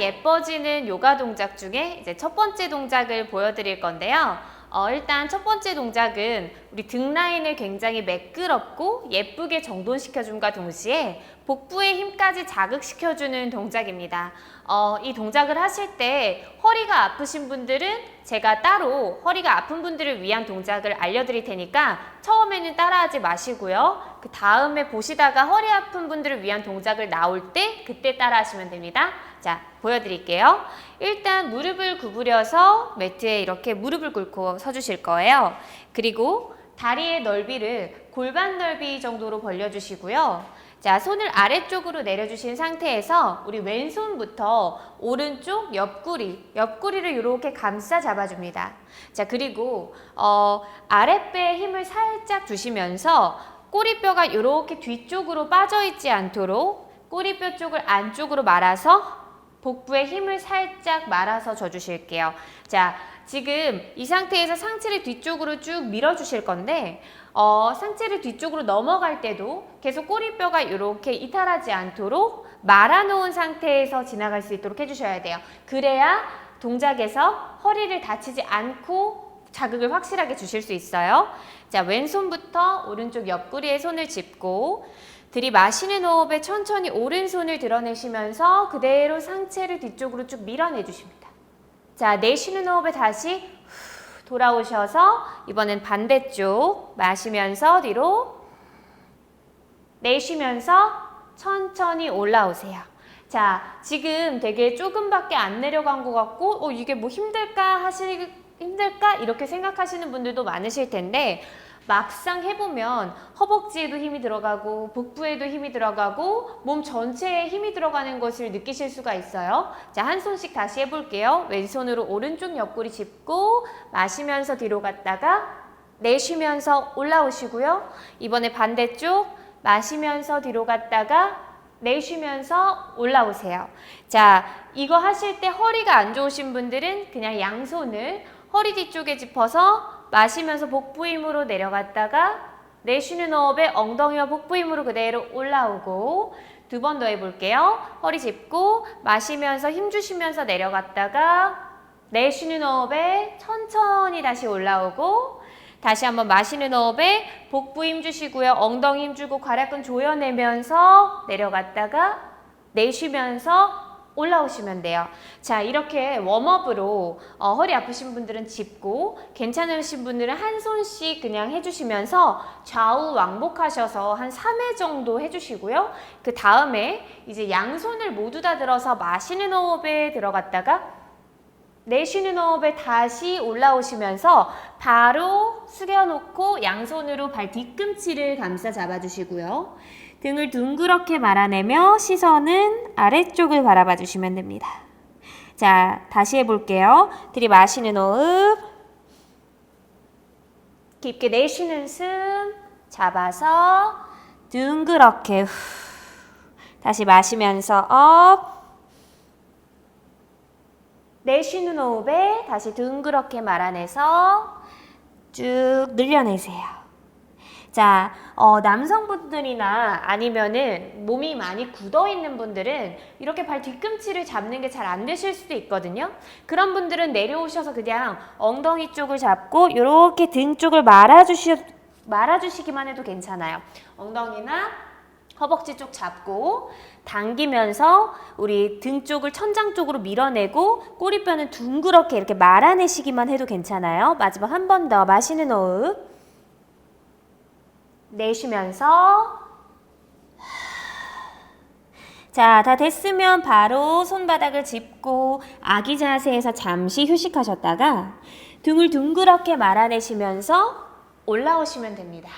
예뻐지는 요가 동작 중에 이제 첫 번째 동작을 보여드릴 건데요. 어, 일단 첫 번째 동작은 우리 등 라인을 굉장히 매끄럽고 예쁘게 정돈시켜줌과 동시에 복부의 힘까지 자극시켜주는 동작입니다. 어, 이 동작을 하실 때 허리가 아프신 분들은 제가 따로 허리가 아픈 분들을 위한 동작을 알려드릴 테니까 처음에는 따라하지 마시고요. 그 다음에 보시다가 허리 아픈 분들을 위한 동작을 나올 때 그때 따라하시면 됩니다. 자, 보여드릴게요. 일단 무릎을 구부려서 매트에 이렇게 무릎을 꿇고 서주실 거예요. 그리고 다리의 넓이를 골반 넓이 정도로 벌려주시고요. 자, 손을 아래쪽으로 내려주신 상태에서 우리 왼손부터 오른쪽 옆구리, 옆구리를 이렇게 감싸 잡아줍니다. 자, 그리고 어, 아랫배에 힘을 살짝 주시면서 꼬리뼈가 이렇게 뒤쪽으로 빠져있지 않도록 꼬리뼈 쪽을 안쪽으로 말아서 복부에 힘을 살짝 말아서 줘주실게요. 자, 지금 이 상태에서 상체를 뒤쪽으로 쭉 밀어주실 건데 어, 상체를 뒤쪽으로 넘어갈 때도 계속 꼬리뼈가 이렇게 이탈하지 않도록 말아놓은 상태에서 지나갈 수 있도록 해주셔야 돼요. 그래야 동작에서 허리를 다치지 않고 자극을 확실하게 주실 수 있어요. 자, 왼손부터 오른쪽 옆구리에 손을 짚고 들이마시는 호흡에 천천히 오른손을 드러내시면서 그대로 상체를 뒤쪽으로 쭉 밀어내 주십니다. 자, 내쉬는 호흡에 다시 후, 돌아오셔서 이번엔 반대쪽 마시면서 뒤로 내쉬면서 천천히 올라오세요. 자, 지금 되게 조금밖에 안 내려간 것 같고, 어, 이게 뭐 힘들까 하시, 힘들까? 이렇게 생각하시는 분들도 많으실 텐데, 막상 해보면 허벅지에도 힘이 들어가고, 복부에도 힘이 들어가고, 몸 전체에 힘이 들어가는 것을 느끼실 수가 있어요. 자, 한 손씩 다시 해볼게요. 왼손으로 오른쪽 옆구리 짚고, 마시면서 뒤로 갔다가, 내쉬면서 올라오시고요. 이번에 반대쪽, 마시면서 뒤로 갔다가, 내쉬면서 올라오세요. 자, 이거 하실 때 허리가 안 좋으신 분들은 그냥 양손을 허리 뒤쪽에 짚어서 마시면서 복부 힘으로 내려갔다가 내쉬는 호흡에 엉덩이와 복부 힘으로 그대로 올라오고 두 번 더 해볼게요. 허리 짚고 마시면서 힘 주시면서 내려갔다가 내쉬는 호흡에 천천히 다시 올라오고 다시 한번 마시는 호흡에 복부 힘 주시고요. 엉덩이 힘 주고 괄약근 조여내면서 내려갔다가 내쉬면서 올라오시면 돼요. 자, 이렇게 웜업으로 어, 허리 아프신 분들은 짚고 괜찮으신 분들은 한 손씩 그냥 해주시면서 좌우 왕복하셔서 한 3회 정도 해주시고요. 그 다음에 이제 양손을 모두 다 들어서 마시는 호흡에 들어갔다가 내쉬는 호흡에 다시 올라오시면서 바로 숙여놓고 양손으로 발 뒤꿈치를 감싸 잡아주시고요. 등을 둥그렇게 말아내며 시선은 아래쪽을 바라봐 주시면 됩니다. 자, 다시 해볼게요. 들이마시는 호흡. 깊게 내쉬는 숨 잡아서 둥그렇게 후. 다시 마시면서 업. 내쉬는 호흡에 다시 둥그렇게 말아내서 쭉 늘려내세요. 자, 어, 남성분들이나 아니면은 몸이 많이 굳어 있는 분들은 이렇게 발 뒤꿈치를 잡는 게 잘 안 되실 수도 있거든요. 그런 분들은 내려오셔서 그냥 엉덩이 쪽을 잡고 이렇게 등 쪽을 말아주시, 말아주시기만 해도 괜찮아요. 엉덩이나 허벅지 쪽 잡고 당기면서 우리 등 쪽을 천장 쪽으로 밀어내고 꼬리뼈는 둥그렇게 이렇게 말아내시기만 해도 괜찮아요. 마지막 한 번 더 마시는 호흡. 내쉬면서 자, 다 됐으면 바로 손바닥을 짚고 아기 자세에서 잠시 휴식하셨다가 등을 둥그렇게 말아내시면서 올라오시면 됩니다.